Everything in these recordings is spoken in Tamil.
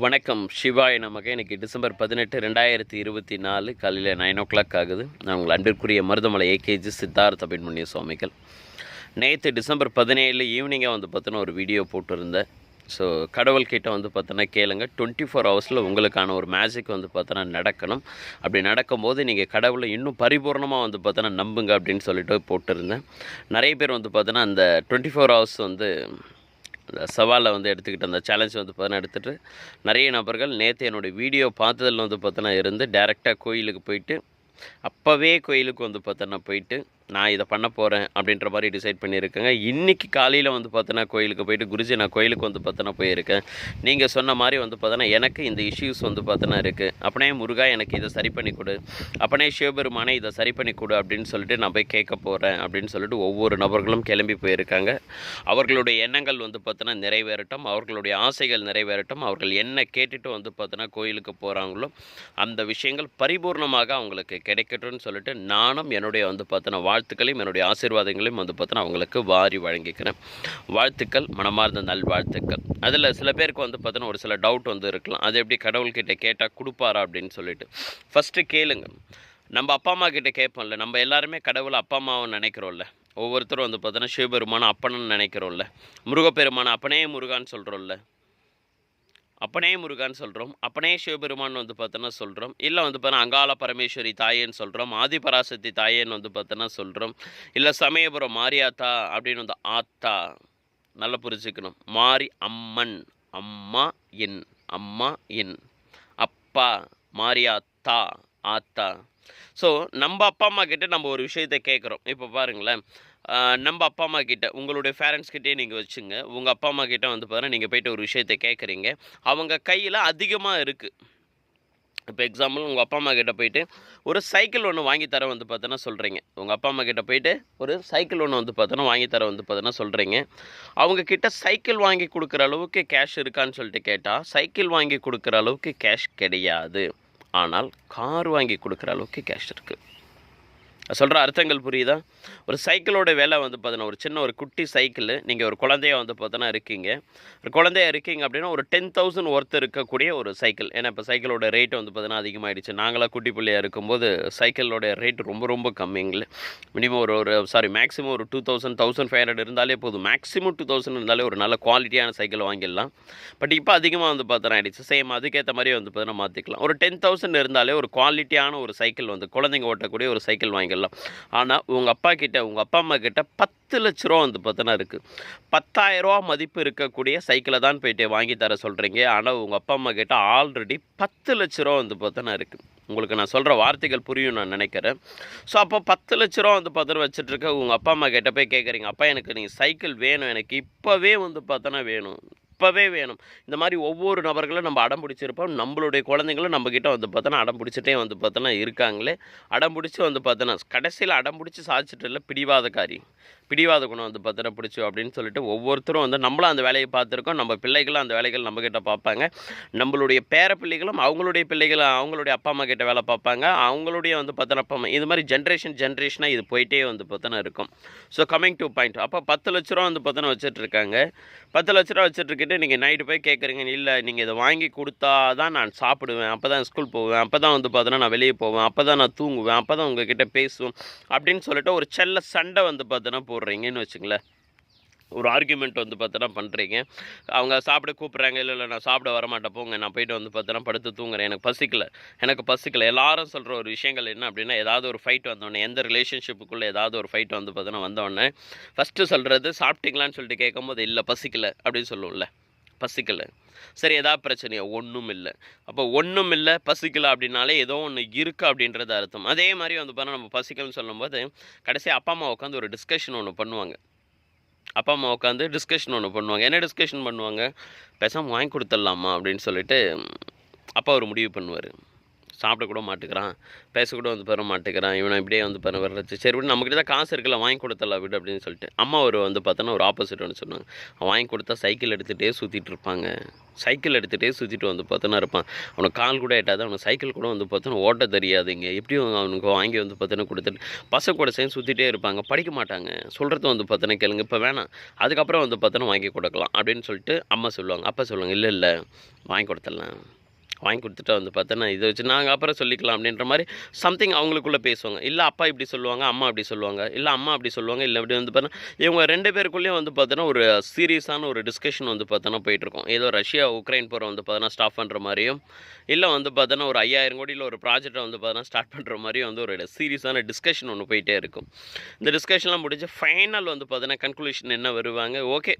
வணக்கம். சிவாய் நமக்கு எனக்கு டிசம்பர் பதினெட்டு ரெண்டாயிரத்தி இருபத்தி நாலு காலையில் நைன் ஓ கிளாக் ஆகுது. நான் உங்கள் அன்பிற்குரிய மருதமலை ஏகேஜி சித்தார்த்த பின்முனிய சுவாமிகள். நேற்று டிசம்பர் பதினேழு ஈவினிங்காக வந்து பார்த்தோன்னா ஒரு வீடியோ போட்டிருந்தேன். ஸோ கடவுள்கிட்ட வந்து பார்த்தோன்னா கேளுங்க. டுவெண்ட்டி ஃபோர் ஹவர்ஸில் உங்களுக்கான ஒரு மேஜிக் வந்து பார்த்தோன்னா நடக்கணும். அப்படி நடக்கும்போது நீங்கள் கடவுளை இன்னும் பரிபூர்ணமாக வந்து பார்த்தோன்னா நம்புங்க அப்படின்னு சொல்லிட்டு போட்டிருந்தேன். நிறைய பேர் வந்து பார்த்தோன்னா அந்த டுவெண்ட்டி ஃபோர் ஹவர்ஸ் வந்து அந்த சவாலை வந்து எடுத்துக்கிட்டு அந்த சேலஞ்ச் வந்து பார்த்தீங்கன்னா எடுத்துகிட்டு நிறைய நபர்கள் நேற்று என்னுடைய வீடியோ பார்த்ததில் வந்து பார்த்தோன்னா இருந்து டேரெக்டாக கோயிலுக்கு போயிட்டு அப்போவே கோயிலுக்கு வந்து பார்த்தோன்னா போயிட்டு நான் இதை பண்ண போகிறேன் அப்படின்ற மாதிரி டிசைட் பண்ணியிருக்கேங்க. இன்றைக்கி காலையில் வந்து பார்த்தோன்னா கோயிலுக்கு போயிட்டு குருஜி நான் கோயிலுக்கு வந்து பார்த்தோன்னா போயிருக்கேன். நீங்கள் சொன்ன மாதிரி வந்து பார்த்தோன்னா எனக்கு இந்த இஷ்யூஸ் வந்து பார்த்தோன்னா இருக்குது அப்பனே முருகா எனக்கு இதை சரி பண்ணி கொடு. அப்பனே சிவபெருமானே இதை சரி பண்ணி கொடு அப்படின்னு சொல்லிட்டு நான் போய் கேட்க போகிறேன் அப்படின்னு சொல்லிட்டு ஒவ்வொரு நபர்களும் கிளம்பி போயிருக்காங்க. அவர்களுடைய எண்ணங்கள் வந்து பார்த்தோன்னா நிறைவேறட்டும். அவர்களுடைய ஆசைகள் நிறைவேறட்டும். அவர்கள் என்ன கேட்டுட்டு வந்து பார்த்தோன்னா கோயிலுக்கு போகிறாங்களோ அந்த விஷயங்கள் பரிபூர்ணமாக அவங்களுக்கு கிடைக்கட்டும்னு சொல்லிட்டு நானும் என்னுடைய வந்து பார்த்தோன்னா வாழ்த்துக்களையும் என்னுடைய ஆசீர்வாதங்களையும் வந்து பார்த்தோன்னா அவங்களுக்கு வாரி வழங்கிக்கிறேன். வாழ்த்துக்கள் மனமார்ந்த நல்வாழ்த்துக்கள். அதில் சில பேருக்கு வந்து பார்த்தோன்னா ஒரு சில டவுட் வந்து இருக்கலாம். அது எப்படி கடவுள்கிட்ட கேட்டால் கொடுப்பாரா அப்படின்னு சொல்லிட்டு. ஃபஸ்ட்டு கேளுங்க. நம்ம அப்பா அம்மா கிட்டே கேட்போம்ல நம்ம எல்லாருமே கடவுளை அப்பா அம்மாவை நினைக்கிறோம்ல. ஒவ்வொருத்தரும் வந்து பார்த்தோன்னா சிவபெருமான அப்பன்னு நினைக்கிறோம்ல. முருகப்பெருமான அப்பனே முருகான்னு சொல்கிறோம்ல அப்பனே முருகான்னு சொல்கிறோம் அப்பனே சிவபெருமான் வந்து பார்த்தோன்னா சொல்கிறோம் இல்லை வந்து பார்த்தோன்னா அங்காள பரமேஸ்வரி தாயேன்னு சொல்கிறோம் ஆதிபராசக்தி தாயேன்னு வந்து பார்த்தோன்னா சொல்கிறோம் இல்லை சமயபுரம் மாரியாத்தா அப்படின்னு வந்து ஆத்தா நல்லா புரிஞ்சுக்கணும். மாரி அம்மன் அம்மா என் அம்மா என் அப்பா மாரியாத்தா ஆத்தா. ஸோ நம்ம அப்பா அம்மா கிட்ட நம்ம ஒரு விஷயத்தை கேட்குறோம் இப்போ பாருங்களேன் நம்ம அப்பா அம்மா கிட்ட உங்களுடைய பேரண்ட்ஸ் கிட்டே நீங்கள் வச்சுங்க. உங்கள் அப்பா அம்மா கிட்ட வந்து பார்த்தீங்கன்னா நீங்கள் போயிட்டு ஒரு விஷயத்தை கேட்குறீங்க அவங்க கையில் அதிகமாக இருக்குது இப்போ எக்ஸாம்பிள் உங்கள் அப்பா அம்மா கிட்ட போயிட்டு ஒரு சைக்கிள் ஒன்று வாங்கி தர வந்து பார்த்தோன்னா சொல்கிறீங்க உங்கள் அப்பா அம்மா கிட்ட போயிட்டு ஒரு சைக்கிள் ஒன்று வந்து பார்த்தோன்னா வாங்கி தர வந்து பார்த்தோன்னா சொல்கிறீங்க அவங்க கிட்ட சைக்கிள் வாங்கி கொடுக்குற அளவுக்கு கேஷ் இருக்கான்னு சொல்லிட்டு கேட்டால் சைக்கிள் வாங்கி கொடுக்குற அளவுக்கு கேஷ் கிடையாது. ஆனால் கார் வாங்கி கொடுக்குற அளவுக்கு கேஷ் இருக்குது சொல்கிற அர்த்தங்கள் புரியுதா? ஒரு சைக்கிளோட விலை வந்து பார்த்தீங்கன்னா ஒரு சின்ன ஒரு குட்டி சைக்கிள் நீங்கள் ஒரு குழந்தைய வந்து பார்த்தோன்னா இருக்கீங்க. ஒரு குழந்தையா இருக்கீங்க அப்படின்னா ஒரு டென் தௌசண்ட் ஒர்த்து இருக்கக்கூடிய ஒரு சைக்கிள். ஏன்னா இப்போ சைக்கிளோட ரேட் வந்து பார்த்தீங்கன்னா அதிகமாகிடுச்சு நாங்களாம் குட்டி பிள்ளையாக இருக்கும்போது சைக்கிளோட ரேட் ரொம்ப ரொம்ப கம்மிங்களே. மினிமம் ஒரு ஒரு சாரி மேக்ஸிமம் ஒரு two thousand thousand five hundred இருந்தாலே போதும். மேக்ஸிமம் டூ தௌசண்ட் இருந்தாலே ஒரு நல்ல குவாலிட்டியான சைக்கிள் வாங்கிடலாம். பட் இப்போ அதிகமாக வந்து பார்த்தோன்னா ஆகிடுச்சு சேம் அதுக்கேற்ற மாதிரி வந்து பார்த்தீங்கன்னா மாற்றிக்கலாம் ஒரு டென் தௌசண்ட் இருந்தாலே ஒரு குவாலிட்டியான ஒரு சைக்கிள் வந்து குழந்தைங்க ஓட்டக்கூடிய ஒரு சைக்கிள் வாங்கிடலாம் ஆனால் உங்கள் அப்பா கிட்ட உங்கள் அப்பா அம்மா கிட்ட பத்து லட்ச ரூபா வந்து பார்த்தோன்னா இருக்குது பத்தாயிரரூவா மதிப்பு இருக்கக்கூடிய சைக்கிளை தான் போயிட்டு வாங்கி தர சொல்கிறீங்க ஆனால் உங்கள் அப்பா அம்மா கிட்ட ஆல்ரெடி பத்து லட்ச ரூபா வந்து பார்த்தோன்னா இருக்குது உங்களுக்கு நான் சொல்கிற வார்த்தைகள் புரியும் நான் நினைக்கிறேன். ஸோ அப்போ பத்து லட்ச ரூபா வந்து பார்த்தோன்னா வச்சுட்டு இருக்க உங்கள் அப்பா அம்மா கிட்ட போய் கேட்குறீங்க அப்பா எனக்கு நீங்கள் சைக்கிள் வேணும். எனக்கு இப்போவே வந்து பார்த்தோன்னா வேணும். இப்போவே வேணும். இந்த மாதிரி ஒவ்வொரு நபர்களும் நம்ம அடம் பிடிச்சிருப்போம். நம்மளுடைய குழந்தைங்களும் நம்மக்கிட்ட வந்து பார்த்தோன்னா அடம் பிடிச்சிட்டே வந்து பார்த்தோன்னா இருக்காங்களே. அடம் பிடிச்சி வந்து பார்த்தோன்னா கடைசியில் அடம் பிடிச்சி சாதிச்சிட்டு இல்லை பிடிவாதக்காரி பிடிவாத குணம் வந்து பார்த்தோன்னா பிடிச்சி அப்படின்னு சொல்லிட்டு ஒவ்வொருத்தரும் வந்து நம்மளும் அந்த வேலையை பார்த்துருக்கோம். நம்ம பிள்ளைகளும் அந்த வேலைகள் நம்மக்கிட்ட பார்ப்பாங்க. நம்மளுடைய பேர பிள்ளைகளும் அவங்களுடைய பிள்ளைகள் அவங்களுடைய அப்பா அம்மா கிட்ட வேலை பார்ப்பாங்க. அவங்களுடைய வந்து பார்த்தோன்னா அப்பா அம்மா இது மாதிரி ஜென்ரேஷன் ஜென்ரேஷனாக இது போயிட்டே வந்து பார்த்தோன்னா இருக்கும். ஸோ கமிங் டு பாயிண்ட் அப்போ பத்து லட்ச ரூபா வந்து பார்த்தோன்னா வச்சுட்டு இருக்காங்க. பத்து லட்ச ரூபா வச்சுட்டு இருக்கிட்டு நீங்கள் நைட்டு போய் கேட்குறீங்க இல்லை நீங்கள் இதை வாங்கி கொடுத்தா தான் நான் சாப்பிடுவேன். அப்போ தான் ஸ்கூல் போவேன். அப்போ தான் வந்து பார்த்தோன்னா நான் வெளியே போவேன். அப்போ தான் நான் தூங்குவேன். அப்போ தான் உங்ககிட்ட பேசுவேன். அப்படின்னு சொல்லிட்டு ஒரு செல்ல சண்டை வந்து பார்த்தோன்னா போடுறீங்கன்னு வச்சுங்களேன் ஒரு ஆர்குமெண்ட் வந்து பார்த்தோன்னா பண்ணுறீங்க அவங்க சாப்பிட கூப்பிட்றாங்க இல்லை இல்லை நான் சாப்பிட வரமாட்டேன். போங்க. நான் போயிட்டு வந்து பார்த்தோன்னா படுத்து தூங்குறேன். எனக்கு பசிக்கல. எனக்கு பசிக்கல. எல்லாரும் சொல்கிற ஒரு விஷயங்கள் என்ன அப்படின்னா ஏதாவது ஒரு ஃபைட் வந்தோடனே எந்த ரிலேஷன்ஷிப்புக்குள்ளே ஏதாவது ஒரு ஃபைட் வந்து பார்த்தோன்னா வந்தோடனே ஃபஸ்ட்டு சொல்கிறது சாப்பிட்டீங்களான்னு சொல்லிட்டு கேட்கும்போது இல்லை பசிக்கல. அப்படின்னு சொல்லுவோம்ல. பசிக்கலை. சரி எதாவது பிரச்சனையா ஒன்றும் இல்லை. அப்போ ஒன்றும் இல்லை பசிக்கலை அப்படின்னாலே ஏதோ ஒன்று இருக்குது அப்படின்றது அர்த்தம். அதே மாதிரி வந்து பார்த்தா நம்ம பசிக்கலன்னு சொல்லும்போது கடைசியாக அப்பா அம்மா உட்காந்து ஒரு டிஸ்கஷன் ஒன்று பண்ணுவாங்க. அப்பா அம்மா உட்காந்து டிஸ்கஷன் ஒன்று பண்ணுவாங்க. என்ன டிஸ்கஷன் பண்ணுவாங்க? பேசாமல் வாங்கி கொடுத்துடலாமா? அப்படின்னு சொல்லிட்டு அப்பா ஒரு முடிவு பண்ணுவார். சாப்பிட கூட மாட்டேங்கிறான். பேசக்கூட வந்து பெற மாட்டேங்கிறான். இவனை இப்படியே வந்து பெற வர்றது சரி விட நம்மக்கிட்ட தான் காசு இருக்குல்ல வாங்கி கொடுத்தல விடு அப்படின்னு சொல்லிட்டு. அம்மா ஒரு வந்து பார்த்தோன்னா ஒரு ஆப்போசிட் ஒன்று சொன்னாங்க. அவன் வாங்கி கொடுத்தா சைக்கிள் எடுத்துகிட்டே சுற்றிட்டு இருப்பாங்க. சைக்கிள் எடுத்துகிட்டே சுற்றிட்டு வந்து பார்த்தோன்னா இருப்பான். அவனுக்கு கால் கூட எட்டாது அவனுக்கு சைக்கிள் கூட வந்து பார்த்தோன்னா ஓட்ட தெரியாதுங்க. எப்படியும் அவனுக்கு வாங்கி வந்து பார்த்தோன்னா கொடுத்துட்டு பசங்க கூட சேர்ந்து சுற்றிட்டே இருப்பாங்க. படிக்க மாட்டாங்க. சொல்கிறது வந்து பார்த்தோன்னா கேளுங்க. இப்போ வேணாம். அதுக்கப்புறம் வந்து பார்த்தோன்னா வாங்கி கொடுக்கலாம் அப்படின்னு சொல்லிட்டு அம்மா சொல்லுவாங்க. அப்பா சொல்லுவாங்க இல்லை இல்லை வாங்கி கொடுத்துடலாம். வாங்கி கொடுத்துட்டா வந்து பார்த்தோன்னா இதை வச்சு நாங்கள் அப்புறம் சொல்லிக்கலாம் அப்படின்ற மாதிரி சம்திங் அவங்களுக்குள்ளே பேசுவாங்க. இல்லை அப்பா இப்படி சொல்லுவாங்க அம்மா அப்படி சொல்லுவாங்க இல்லை அம்மா அப்படி சொல்லுவாங்க இல்லை அப்படி வந்து பார்த்தோன்னா இவங்க ரெண்டு பேருக்குள்ளேயும் வந்து பார்த்தோன்னா ஒரு சீரியஸான ஒரு டிஸ்கஷன் வந்து பார்த்தோன்னா போயிட்டுருக்கும். ஏதோ ரஷ்யா உக்ரைன் போகிற வந்து பார்த்தோன்னா ஸ்டாப் பண்ணுற மாதிரியும் இல்லை வந்து பார்த்தோன்னா ஒரு ஐயாயிரம் கோடியில் ஒரு ப்ராஜெக்டை வந்து பார்த்தோன்னா ஸ்டார்ட் பண்ணுற மாதிரியும் வந்து ஒரு சீரியஸான டிஸ்கஷன் ஒன்று போயிட்டே இருக்கும். இந்த டிஸ்கஷன்லாம் முடிஞ்சு ஃபைனல் வந்து பார்த்தோன்னா கன்க்ளூஷன் என்ன வருவாங்க? ஓகே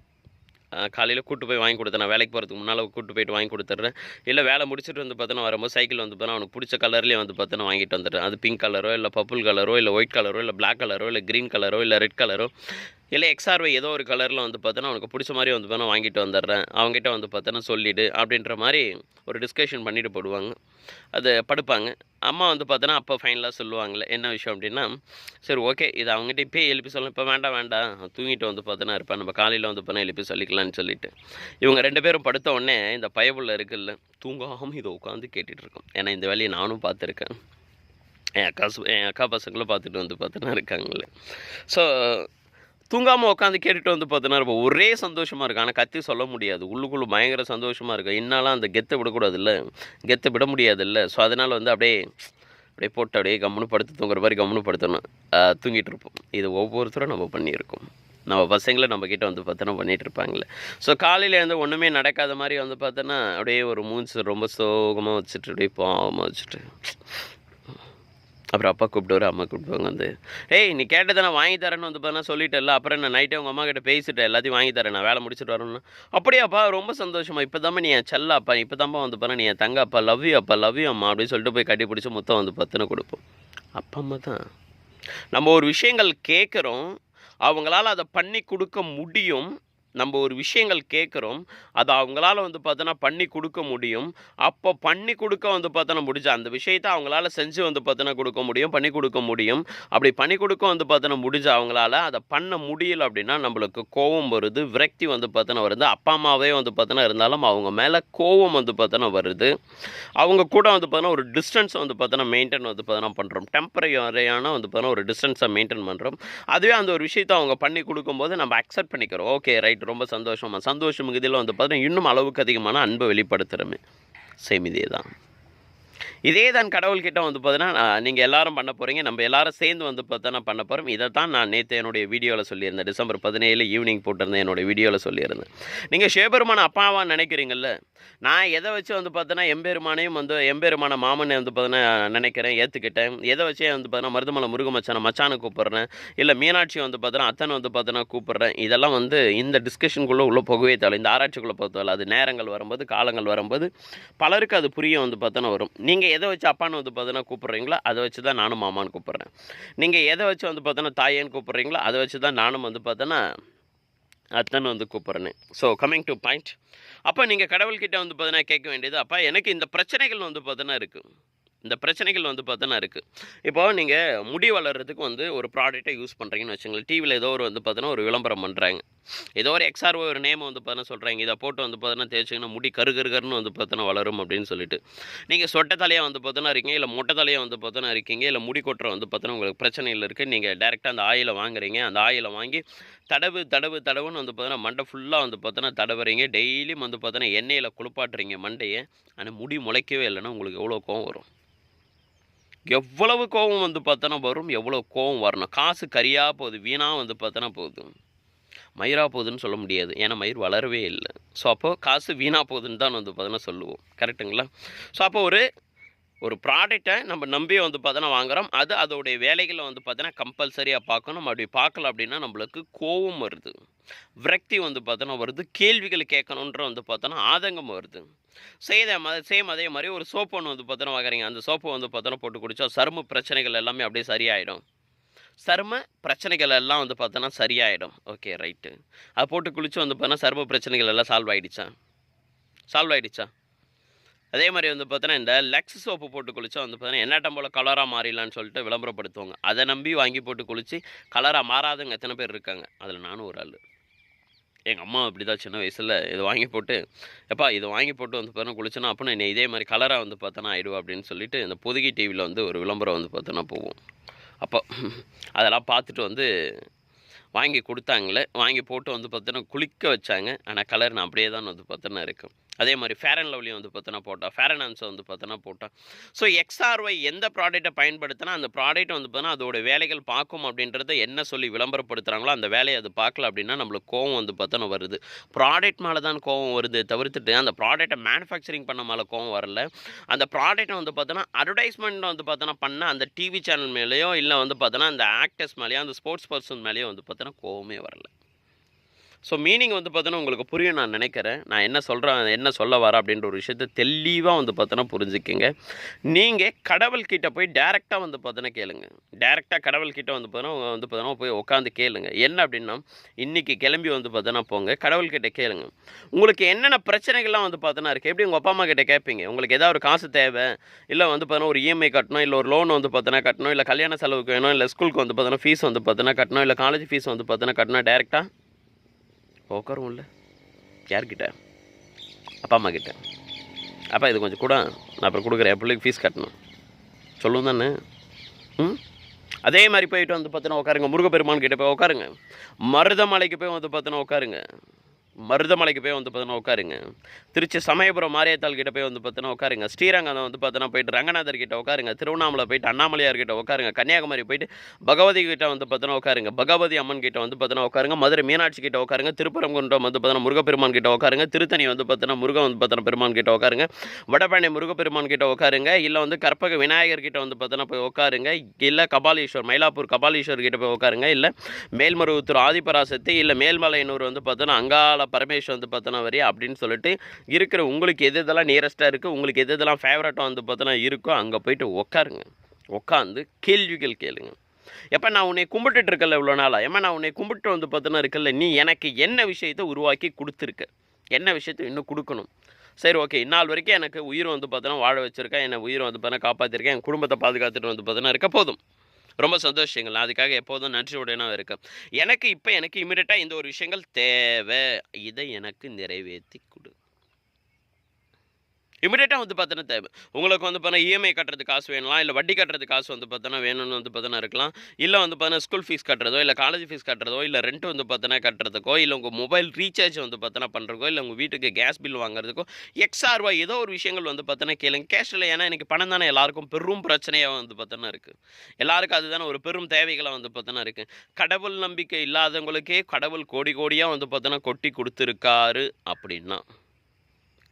காலையில் கூட்டு போய் வாங்கி கொடுத்தேன். நான் வேலைக்கு போகிறதுக்கு முன்னால் கூட்டு போயிட்டு வாங்கி கொடுத்துட்றேன். இல்லை வேலை முடிச்சுட்டு வந்து பார்த்தோன்னா வரும்போது சைக்கிள் வந்து பார்த்தோன்னா அவனுக்கு பிடிச்ச கலர்லேயே வந்து பார்த்தோன்னா வாங்கிட்டு வந்துடுறேன் அது பிங்க் கலரோ இல்லை பர்பிள் கலரோ இல்லை ஒயிட் கலரோ இல்லை பிளாக் கலரோ இல்லை க்ரீன் கலரோ இல்லை ரெட் கலரோ இல்லை எக்ஸ்ஆர்வை ஏதோ ஒரு கலரில் வந்து பார்த்தோன்னா அவனுக்கு பிடிச்ச மாதிரி வந்து பார்த்தா வாங்கிட்டு வந்துடுறேன். அவங்ககிட்ட வந்து பார்த்தோன்னா சொல்லிவிடு அப்படின்ற மாதிரி ஒரு டிஸ்கஷன் பண்ணிட்டு போடுவாங்க. அது படுப்பாங்க. அம்மா வந்து பார்த்தோன்னா அப்போ ஃபைனலாக சொல்லுவாங்களே என்ன விஷயம் அப்படின்னா சரி ஓகே இது அவங்ககிட்ட இப்போயே எழுப்பி சொல்லணும். இப்போ வேண்டாம் வேண்டாம். தூங்கிட்டு வந்து பார்த்தோன்னா இருப்பேன். நம்ம காலையில் வந்து பார்த்தோன்னா எழுப்பி சொல்லிக்கலாம்னு சொல்லிட்டு. இவங்க ரெண்டு பேரும் படுத்த உடனே இந்த பயபுள்ள இருக்குல்ல தூங்காமல் இதை உட்காந்து கேட்டுட்டு இருக்கோம். ஏன்னா இந்த வேலையை நானும் பார்த்துருக்கேன். என் அக்கா என் அக்கா பசங்களும் பார்த்துட்டு வந்து பார்த்தோன்னா இருக்காங்களே ஸோ தூங்காமல் உட்காந்து கேட்டுட்டு வந்து பார்த்தோன்னா ரொம்ப ஒரே சந்தோஷமாக இருக்குது ஆனால் கத்தி சொல்ல முடியாது. உள்ளுக்குள்ளே பயங்கர சந்தோஷமாக இருக்குது இன்னாலாம் அந்த கெத்தை விடக்கூடாதுல்ல. கெத்தை விட முடியாதுல்ல. ஸோ அதனால் வந்து அப்படியே அப்படியே போட்டு அப்படியே கம்முனு படுத்து தூங்குற மாதிரி கம்முனு படுத்தணும் தூங்கிட்டு இருப்போம். இது ஒவ்வொருத்தரும் நம்ம பண்ணியிருக்கோம். நம்ம பசங்களை நம்ம வந்து பார்த்தோன்னா பண்ணிகிட்டு இருப்பாங்களே ஸோ காலையில் வந்து ஒன்றுமே நடக்காத மாதிரி வந்து பார்த்தோன்னா அப்படியே ஒரு மூஞ்சி ரொம்ப சோகமாக வச்சுட்டு அப்படியே பாவமாக வச்சுட்டு அப்புறம் அப்பா கூப்பிடுவாரு அம்மா கூப்பிடுவாங்க வந்து. ஏய் நீ கேட்டதை நான் வாங்கி தரேன்னு வந்து பார்த்தா சொல்லிட்டேல்ல அப்புறம் நான் நைட்டே உங்கள் அம்மா கிட்ட பேசிட்டேன். எல்லாத்தையும் வாங்கி தரேன் நான் வேலை முடிச்சுட்டு வரேன்னா. அப்படியாப்பா ரொம்ப சந்தோஷமா. இப்போ தாம்மா நீ என் செல்ல அப்பா இப்போ தாம்மா வந்து பாரு நீ என் தங்க அப்பா லவ் யூ அப்பா லவ் யூ அம்மா அப்படின்னு சொல்லிட்டு போய் கட்டி பிடிச்சி மொத்தம் வந்து பத்துன்னு கொடுப்போம். அப்பா அம்மா தான். நம்ம ஒரு விஷயங்கள் கேட்குறோம் அவங்களால அதை பண்ணி கொடுக்க முடியும். நம்ம ஒரு விஷயங்கள் கேட்குறோம் அதை அவங்களால வந்து பார்த்தோன்னா பண்ணி கொடுக்க முடியும் அப்போ பண்ணி கொடுக்க வந்து பார்த்தோன்னா முடிஞ்ச அந்த விஷயத்தை அவங்களால செஞ்சு வந்து பார்த்தோன்னா கொடுக்க முடியும் பண்ணி கொடுக்க முடியும் அப்படி பண்ணி கொடுக்க வந்து பார்த்தோன்னா முடிஞ்ச அவங்களால அதை பண்ண முடியல அப்படின்னா நம்மளுக்கு கோபம் வருது விரக்தி வந்து பார்த்தோன்னா வருது அப்பா அம்மாவே வந்து பார்த்தோன்னா இருந்தாலும் அவங்க மேலே கோபம் வந்து பார்த்தோன்னா வருது அவங்க கூட வந்து பார்த்தோன்னா ஒரு டிஸ்டன்ஸ் வந்து பார்த்தோன்னா மெயின்டைன் வந்து பார்த்தோன்னா பண்ணுறோம் டெம்பரரியான வந்து பார்த்தோன்னா ஒரு டிஸ்டன்ஸை மெயின்டைன் பண்ணுறோம் அதுவே அந்த ஒரு விஷயத்தை அவங்க பண்ணி கொடுக்கும்போது நம்ம அக்செப்ட் பண்ணிக்கிறோம் ஓகே ரைட் ரொம்ப சந்தோஷமாக சந்தோஷம் இதில் வந்து பார்த்தீங்கன்னா இன்னும் அளவுக்கு அதிகமான அன்பை வெளிப்படுத்துகிறோமே சேம் இதே தான் இதே தான் கடவுள்கிட்ட வந்து பார்த்தீங்கன்னா நீங்கள் எல்லாரும் பண்ண போகிறீங்க நம்ம எல்லாரும் சேர்ந்து வந்து பார்த்தோன்னா பண்ண போகிறோம் இதை தான் நான் நேற்று என்னுடைய வீடியோவில் சொல்லியிருந்தேன். டிசம்பர் பதினேழு ஈவினிங் போட்டிருந்தேன் என்னோட வீடியோவில் சொல்லியிருந்தேன். நீங்கள் சிவபெருமான அப்பாவாக நினைக்கிறீங்கல்ல? நான் எதை வச்சு வந்து பார்த்தோன்னா எம்பெருமானையும் வந்து எம்பெருமான மாமனை வந்து பார்த்தோன்னா நினைக்கிறேன் ஏற்றுக்கிட்டேன் எதை வச்சே வந்து பார்த்தோன்னா மருதமலை முருக மச்சானை மச்சானை கூப்பிட்றேன். இல்லை மீனாட்சி வந்து பார்த்தோன்னா அத்தனை வந்து பார்த்தோன்னா கூப்பிட்றேன். இதெல்லாம் வந்து இந்த டிஸ்கஷனுக்குள்ளே உள்ளே போகவே தேவை இந்த ஆராய்ச்சிக்குள்ளே போகல அது நேரங்கள் வரும்போது காலங்கள் வரும்போது பலருக்கு அது புரிய வந்து பார்த்தோன்னா வரும். நீங்கள் எதை வச்சு அப்பான்னு வந்து பார்த்தோன்னா கூப்பிட்றீங்களோ அதை வச்சு தான் நானும் மாமான்னு கூப்பிட்றேன். நீங்கள் எதை வச்சு வந்து பார்த்தோன்னா தாயேன்னு கூப்பிட்றீங்களோ அதை வச்சு தான் நானும் வந்து பார்த்தோன்னா அத்தனை வந்து கூப்பிட்றேன். ஸோ கம்மிங் டு பாயிண்ட் அப்போ நீங்கள் கடவுள்கிட்ட வந்து பார்த்தீங்கன்னா கேட்க வேண்டியது அப்பா எனக்கு இந்த பிரச்சனைகள் வந்து பார்த்தோன்னா இருக்குது இந்த பிரச்சனைகள் வந்து பார்த்தோன்னா இருக்குது இப்போ நீங்கள் முடி வளர்கிறதுக்கு வந்து ஒரு ப்ராடக்ட்டை யூஸ் பண்ணுறீங்கன்னு வச்சுங்களேன் டிவியில் ஏதோ ஒரு வந்து பார்த்தோன்னா ஒரு விளம்பரம் பண்ணுறாங்க ஏதோ ஒரு எக்ஸ்ஆர்ஓ ஒரு நேம் வந்து பார்த்தோன்னா சொல்கிறாங்க இதை போட்டு வந்து பார்த்தோன்னா தேய்ச்சிங்கன்னா முடி கரு கருகருன்னு வந்து பார்த்தோன்னா வளரும் அப்படின்னு சொல்லிட்டு நீங்கள் சொட்டை தலையாக வந்து பார்த்தோன்னா இருக்கீங்க இல்லை மொட்டை தலையாக வந்து பார்த்தோன்னா இருக்கீங்க இல்லை முடி கொட்டுற வந்து பார்த்தோன்னா உங்களுக்கு பிரச்சனைகள் இருக்குது நீங்கள் டேரெக்டாக அந்த ஆயிலை வாங்குறீங்க அந்த ஆயிலை வாங்கி தடவு தடவு தடவுன்னு வந்து பார்த்தோன்னா மண்டை ஃபுல்லாக வந்து பார்த்தோன்னா தடவுறீங்க டெய்லியும் வந்து பார்த்தோன்னா எண்ணெயில் குளிப்பாட்டுறீங்க மண்டையை ஆனால் முடி முளைக்கவே இல்லைன்னா உங்களுக்கு எவ்வளோ கோவம் வரும் எவ்வளவு கோவம் வந்து பார்த்தோன்னா வரும் எவ்வளோ கோவம் வரணும். காசு கரியாக போகுது வீணாக வந்து பார்த்தோன்னா போகுது. மயிராக போகுதுன்னு சொல்ல முடியாது. ஏன்னா மயிர் வளரவே இல்லை. ஸோ அப்போது காசு வீணாக போகுதுன்னு தான் வந்து பார்த்தோன்னா சொல்லுவோம். கரெக்டுங்களா ஸோ அப்போ ஒரு ஒரு ப்ராடக்டை நம்ம நம்பி வந்து பார்த்தோன்னா வாங்குறோம். அது அதோடைய வேலைகளை வந்து பார்த்தோன்னா கம்பல்சரியாக பார்க்கணும். அப்படி பார்க்கல அப்படின்னா நம்மளுக்கு கோவம் வருது. விரக்தி வந்து பார்த்தோன்னா வருது கேள்விகள் கேட்கணுன்ற வந்து பார்த்தோன்னா ஆதங்கம் வருது. செய்த சேம் அதே மாதிரி ஒரு சோப்பு ஒன்று வந்து பார்த்தோன்னா வாங்குறீங்க. அந்த சோப்பு வந்து பார்த்தோன்னா போட்டு குடித்தா சரும பிரச்சனைகள் எல்லாமே அப்படியே சரியாயிடும். சரும பிரச்சனைகள் எல்லாம் வந்து பார்த்தோன்னா சரியாயிடும். Okay right. அது போட்டு குளிச்சு வந்து பார்த்தோன்னா சரும பிரச்சனைகள் எல்லாம் சால்வ் ஆகிடுச்சா சால்வ் ஆகிடுச்சா அதே மாதிரி வந்து பார்த்தோன்னா இந்த லெக்ஸ் சோப்பு போட்டு குளிச்சா வந்து பார்த்தீங்கன்னா என்னாட்டம் போல் கலராக மாறிடலான்னு சொல்லிட்டு விளம்பரப்படுத்துவாங்க. அதை நம்பி வாங்கி போட்டு குளித்து கலராக மாறாதவங்க எத்தனை பேர் இருக்காங்க? அதில் நானும் ஒரு ஆள். எங்கள் அம்மா அப்படி தான் சின்ன வயசில் இதை வாங்கி போட்டு எப்பா இதை வாங்கி போட்டு வந்து பார்த்தோன்னா குளிச்சேன்னா அப்போ நீ இதே மாதிரி கலராக வந்து பார்த்தோன்னா ஆகிடுவா அப்படின்னு சொல்லிட்டு இந்த பொதுகி டிவியில் வந்து ஒரு விளம்பரம் வந்து பார்த்தோன்னா போவோம் அப்போ அதெல்லாம் பார்த்துட்டு வந்து வாங்கி கொடுத்தாங்களே வாங்கி போட்டு வந்து பார்த்தோன்னா குளிக்க வச்சாங்க. ஆனால் கலர் நான் அப்படியே தான் வந்து பார்த்தோன்னா இருக்கும் அதே மாதிரி ஃபேர் அண்ட் லவ்லியும் வந்து பார்த்தோன்னா போட்டால் ஃபேர் அண்ட் ஆன்சர் வந்து பார்த்தோன்னா போட்டால் ஸோ எக்ஸ்ஆர்ஒய் எந்த ப்ராடக்ட்டை பயன்படுத்தினா அந்த ப்ராடக்ட் வந்து பார்த்தோன்னா அதோட வேலைகள் பார்க்கும் அப்படின்றத என்ன சொல்லி விளம்பரப்படுத்துகிறாங்களோ அந்த வேலையை அது பார்க்கல அப்படின்னா நம்மளுக்கு கோவம் வந்து பார்த்தோன்னா வருது. ப்ராடக்ட் மேலே தான் கோவம் வருது தவிர்த்துட்டு அந்த ப்ராடக்ட்டை மேனுஃபேக்சரிங் பண்ண மேலே கோவம் வரல. அந்த ப்ராடக்ட்டை வந்து பார்த்தோன்னா அட்வர்டைஸ்மெண்ட் வந்து பார்த்தோன்னா பண்ண அந்த டிவி சேனல் மேலேயோ இல்லை வந்து பார்த்தோன்னா அந்த ஆக்டர்ஸ் மேலேயோ அந்த ஸ்போர்ட்ஸ் பர்சன் மேலேயோ வந்து பார்த்தோன்னா கோவமே வரல. ஸோ மீனிங் வந்து பார்த்தோன்னா உங்களுக்கு புரியும் நான் நினைக்கிறேன் நான் என்ன சொல்கிறேன் என்ன சொல்ல வரேன் அப்படின்ற ஒரு விஷயத்த தெளிவாக வந்து பார்த்தோன்னா புரிஞ்சுக்கிங்க நீங்கள் கடவுள்கிட்ட போய் டேரெக்டாக வந்து பார்த்தோன்னா கேளுங்க டேரெக்டாக கடவுள்கிட்ட வந்து பார்த்தோன்னா வந்து பார்த்தோன்னா போய் உட்காந்து கேளுங்க என்ன அப்படின்னா இன்றைக்கி கிளம்பி வந்து பார்த்தோன்னா போங்க கடவுள்கிட்ட கேளுங்க உங்களுக்கு என்னென்ன பிரச்சனைகள்லாம் வந்து பார்த்தோன்னா இருக்குது எப்படி உங்கள் அப்பா அம்மா கிட்ட கேட்பீங்க உங்களுக்கு ஏதாவது ஒரு காசு தேவை இல்லை வந்து பார்த்தோன்னா ஒரு இஎம்ஐ கட்டணும் இல்லை ஒரு லோன் வந்து பார்த்தோன்னா கட்டணும் இல்லை கல்யாண செலவுக்கு வேணும் இல்லை ஸ்கூலுக்கு வந்து பார்த்தோன்னா ஃபீஸ் வந்து பார்த்தோன்னா கட்டணும் இல்லை காலேஜ் ஃபீஸ் வந்து பார்த்தோன்னா கட்டணும் டேரெக்டாக உட்காருவோம்ல யார்கிட்ட? அப்பா அம்மா கிட்ட. அப்பா இது கொஞ்சம் கூட. நான் அப்புறம் கொடுக்குறேன். என் பிள்ளைக்கு ஃபீஸ் கட்டணும். சொல்லுவோம் தானே? ம்? அதே மாதிரி போயிட்டு வந்து பார்த்தோன்னா உட்காருங்க முருகப்பெருமான் கிட்டே போய் உட்காருங்க மருதமலைக்கு போய் வந்து பார்த்தோன்னா உட்காருங்க மருதமலைக்கு போய் வந்து பார்த்தீங்கன்னா உட்காருங்க திருச்சி சமயபுரம் மாரியத்தாள் கிட்ட போய் வந்து பார்த்தீங்கன்னா உட்காருங்க ஸ்ரீரங்கம் வந்து பார்த்தீங்கன்னா போயிட்டு ரங்கநாதர் கிட்ட உட்காருங்க திருவண்ணாமலை போயிட்டு அண்ணாமலையார் கிட்ட உட்காருங்க கன்னியாகுமரி போயிட்டு பகவதி கிட்ட வந்து பார்த்தீங்கன்னா உட்காருங்க பகவதி அம்மன் கிட்ட வந்து பார்த்தீங்கன்னா உட்காருங்க மதுரை மீனாட்சி கிட்ட உட்காருங்க திருப்பரங்குன்றம் வந்து பார்த்தீங்கன்னா முருகப்பெருமான் கிட்ட உட்காருங்க திருத்தணி வந்து பார்த்தீங்கன்னா முருகன் வந்து பார்த்தீங்கன்னா பெருமான் கிட்ட உட்காருங்க வடபழனி முருகப்பெருமான் கிட்ட உட்காருங்க இல்லை வந்து கற்பக விநாயகர் கிட்ட வந்து பார்த்தீங்கன்னா போய் உட்காருங்க இல்லை கபாலீஸ்வர் மயிலாப்பூர் கபாலீஸ்வர் கிட்ட போய் உட்காருங்க இல்லை மேல்மருவத்தூர் ஆதிபராசக்தி இல்லை மேல்மலையனூர் வந்து பார்த்தோன்னா அங்காள பரமேஸ்வர் வந்து பார்த்தோன்னா வரி அப்படின்னு சொல்லிட்டு இருக்கிற உங்களுக்கு எது இதெல்லாம் நியரஸ்ட்டாக இருக்குது உங்களுக்கு எது இதெல்லாம் ஃபேவரட்டாக வந்து பார்த்தோன்னா இருக்கோ அங்கே போயிட்டு உட்காருங்க உட்காந்து கேள்விகள் கேளுங்க. எப்போ நான் உன்னை கும்பிட்டுட்டு இருக்கல இவ்வளோ நாளாக ஏமா நான் உன்னை கும்பிட்டு வந்து பார்த்தோன்னா இருக்கல நீ எனக்கு என்ன விஷயத்தை உருவாக்கி கொடுத்துருக்க? என்ன விஷயத்தை இன்னும் கொடுக்கணும்? சரி ஓகே. இந்நாள் வரைக்கும் எனக்கு உயிர் வந்து பார்த்தோன்னா வாழ வச்சுருக்கேன். என்னை உயிரை வந்து பார்த்தோன்னா காப்பாற்றிருக்கேன் என் குடும்பத்தை பாதுகாத்துட்டு வந்து பார்த்தோன்னா இருக்க போதும். ரொம்ப சந்தோஷங்கள் அதுக்காக எப்போதும் நன்றியுடனே இருக்கும் எனக்கு இப்போ எனக்கு இமீடியட்டாக இந்த ஒரு விஷயங்கள் தேவை. இதை எனக்கு நிறைவேற்றி இமீடியட்டாக வந்து பார்த்தோன்னா தேவை உங்களுக்கு வந்து பார்த்தா இஎம்ஐ கட்டுறது காசு வேணலாம் இல்லை வட்டி கட்டுறது காசு வந்து பார்த்தோன்னா வேணும்னு வந்து பார்த்தோன்னா இருக்கலாம் இல்லை வந்து பார்த்தோன்னா ஸ்கூல் ஃபீஸ் கட்டுறதோ இல்லை காலேஜ் ஃபீஸ் கட்டுறதோ இல்லை ரெண்ட் வந்து பார்த்தோன்னா கட்டுறதுக்கோ இல்லை உங்கள் மொபைல் ரீசார்ஜ் வந்து பார்த்தோன்னா பண்ணுறதுக்கோ இல்லை உங்கள் வீட்டுக்கு கேஸ் பில் வாங்குறதுக்கோ எக்ஸ்ட்ரா ரூபாய் ஏதோ ஒரு விஷயங்கள் வந்து பார்த்தோன்னா கேளுங்க கேஷில் ஏன்னா எனக்கு பணம் தானே எல்லாருக்கும் பெரும் பிரச்சனையாக வந்து பார்த்தோன்னா இருக்குது எல்லாருக்கும் அதுதானே ஒரு பெரும் தேவைகளாக வந்து பார்த்தோன்னா இருக்குது கடவுள் நம்பிக்கை இல்லாதவங்களுக்கே கடவுள் கோடி கோடியாக வந்து பார்த்தோன்னா கொட்டி கொடுத்துருக்காரு அப்படின்னா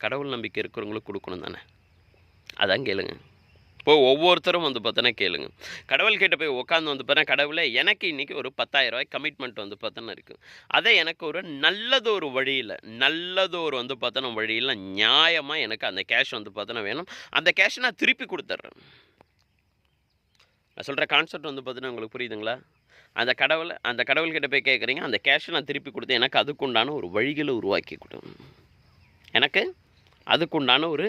கடவுள் நம்பிக்கை இருக்கிறவங்களுக்கு கொடுக்கணும் தானே? அதான் கேளுங்க. இப்போ ஒவ்வொருத்தரும் வந்து பார்த்தோன்னா கேளுங்க. கடவுள் கிட்ட போய் உட்காந்து வந்து பார்த்தா கடவுளே எனக்கு இன்றைக்கி ஒரு பத்தாயிரம் ரூபாய் கமிட்மெண்ட் வந்து பார்த்தோன்னா இருக்குது அதை எனக்கு ஒரு நல்லதொரு வழியில் நல்லதொரு வந்து பார்த்தோன்னா வழியில் நியாயமாக எனக்கு அந்த கேஷ் வந்து பார்த்தோன்னா வேணும். அந்த கேஷை நான் திருப்பி கொடுத்துட்றேன். நான் சொல்கிற கான்செப்ட் வந்து பார்த்தீங்கன்னா உங்களுக்கு புரியுதுங்களா? அந்த கடவுளை அந்த கடவுள்கிட்ட போய் கேட்குறீங்க அந்த கேஷை நான் திருப்பி கொடுத்து எனக்கு அதுக்குண்டான ஒரு வழிகளை உருவாக்கி கொடு. எனக்கு அதுக்குண்டான ஒரு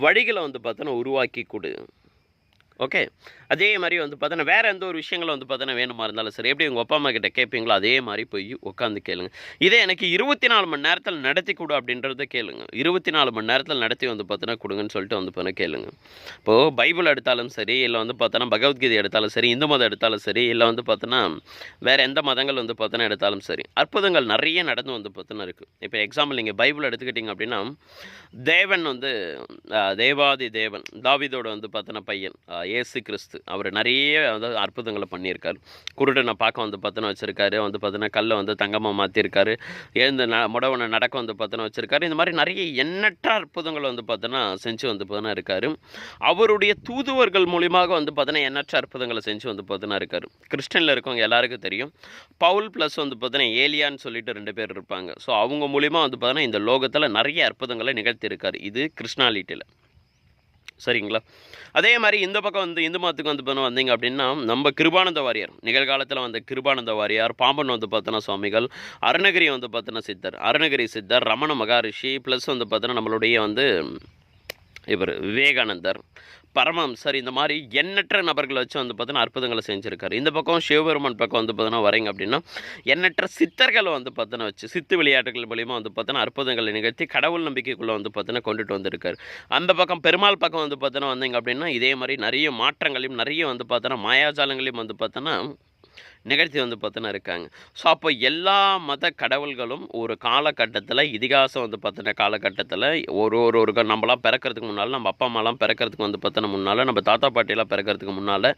வழிகளை வந்து பார்த்தோன்னா உருவாக்கி கொடு. ஓகே அதே மாதிரி வந்து பார்த்தோன்னா வேறு எந்த ஒரு விஷயங்களும் வந்து பார்த்தோன்னா வேணுமா இருந்தாலும் சரி எப்படி உங்கள் அப்பா அம்மா கிட்ட கேட்பீங்களோ அதே மாதிரி போய் உட்காந்து கேளுங்க. இதே எனக்கு இருபத்தி நாலு மணி நேரத்தில் நடத்தி கொடு அப்படின்றத கேளுங்க. இருபத்தி நாலு மணி நேரத்தில் நடத்தி வந்து பார்த்தோன்னா கொடுங்கன்னு சொல்லிட்டு வந்து பார்த்தோன்னா கேளுங்க. இப்போது பைபிள் எடுத்தாலும் சரி இல்லை வந்து பார்த்தோன்னா பகவத்கீதை எடுத்தாலும் சரி இந்து மதம் எடுத்தாலும் சரி இல்லை வந்து பார்த்தோன்னா வேறு எந்த மதங்கள் வந்து பார்த்தோன்னா எடுத்தாலும் சரி அற்புதங்கள் நிறைய நடந்து வந்து பார்த்தோன்னா இருக்குது இப்போ எக்ஸாம்பிள் நீங்கள் பைபிள் எடுத்துக்கிட்டிங்க அப்படின்னா தேவன் வந்து தேவாதி தேவன் தாவிதோட வந்து பார்த்தோன்னா பையன் இயேசு கிறிஸ்து அவர் நிறைய வந்து அற்புதங்களை பண்ணியிருக்காரு. குருடனை பார்க்க வந்து பார்த்தோன்னா வச்சுருக்காரு. வந்து பார்த்தீங்கன்னா கல்லை வந்து தங்கமாக மாற்றிருக்காரு எழுந்து ந முடவனை நடக்க வந்து பார்த்தோன்னா வச்சுருக்காரு. இந்த மாதிரி நிறைய எண்ணற்ற அற்புதங்களை வந்து பார்த்தோன்னா செஞ்சு வந்து பார்த்தோன்னா இருக்கார். அவருடைய தூதுவர்கள் மூலியமாக வந்து பார்த்தோன்னா எண்ணற்ற அற்புதங்களை செஞ்சு வந்து பார்த்தோன்னா இருக்கார். கிறிஸ்டனில் இருக்கவங்க எல்லாருக்கும் தெரியும். பவுல் ப்ளஸ் வந்து பார்த்தோன்னா ஏலியான்னு சொல்லிட்டு ரெண்டு பேர் இருப்பாங்க. ஸோ அவங்க மூலிமா வந்து பார்த்தோன்னா இந்த லோகத்தில் நிறைய அற்புதங்களை நிகழ்த்தியிருக்காரு. இது கிருஷ்ணாலிட்டியில். சரிங்களா? அதே மாதிரி இந்த பக்கம் வந்து இந்து மதத்துக்கு வந்து பார்த்தோன்னா வந்தீங்க அப்படின்னா நம்ம கிருபானந்த வாரியார் நிகழ்காலத்தில் வந்த கிருபானந்த வாரியார் பாம்பன் வந்து பார்த்தோன்னா சுவாமிகள் அருணகிரி வந்து பார்த்தோன்னா சித்தர் அருணகிரி சித்தர் ரமண மகாரிஷி ப்ளஸ் வந்து பார்த்தோன்னா நம்மளுடைய வந்து இவர் விவேகானந்தர் பரமஹம்சர் இந்த மாதிரி எண்ணற்ற நபர்களை வச்சு வந்து பார்த்தீங்கன்னா அற்புதங்களை செஞ்சுருக்காரு. இந்த பக்கம் சிவபெருமான் பக்கம் வந்து பார்த்தீங்கன்னா வரீங்க அப்படின்னா எண்ணற்ற சித்தர்களை வந்து பார்த்தீங்கன்னா வச்சு சித்து விளையாட்டுகள் மூலியமாக வந்து பார்த்தீங்கன்னா அற்புதங்களை நிகழ்த்தி கடவுள் நம்பிக்கைக்குள்ளே வந்து பார்த்தீங்கன்னா கொண்டுட்டு வந்திருக்காரு. அந்த பக்கம் பெருமாள் பக்கம் வந்து பார்த்தீங்கன்னா வந்தீங்க அப்படின்னா இதே மாதிரி நிறைய மாற்றங்களையும் நிறைய வந்து பார்த்தோன்னா மாயாஜாலங்களையும் வந்து பார்த்தோன்னா நிகழ்த்தி வந்து பார்த்தோன்னா இருக்காங்க. ஸோ அப்போ எல்லா மத கடவுள்களும் ஒரு காலகட்டத்தில் இதிகாசம் வந்து பார்த்தோன்னா காலகட்டத்தில் ஒரு ஒரு ஒரு நம்மளாம் பிறக்கிறதுக்கு முன்னால் நம்ம அப்பா அம்மாலாம் பிறக்கிறதுக்கு வந்து பார்த்தோன்னா முன்னால் நம்ம தாத்தா பாட்டியெல்லாம் பிறக்கிறதுக்கு முன்னால்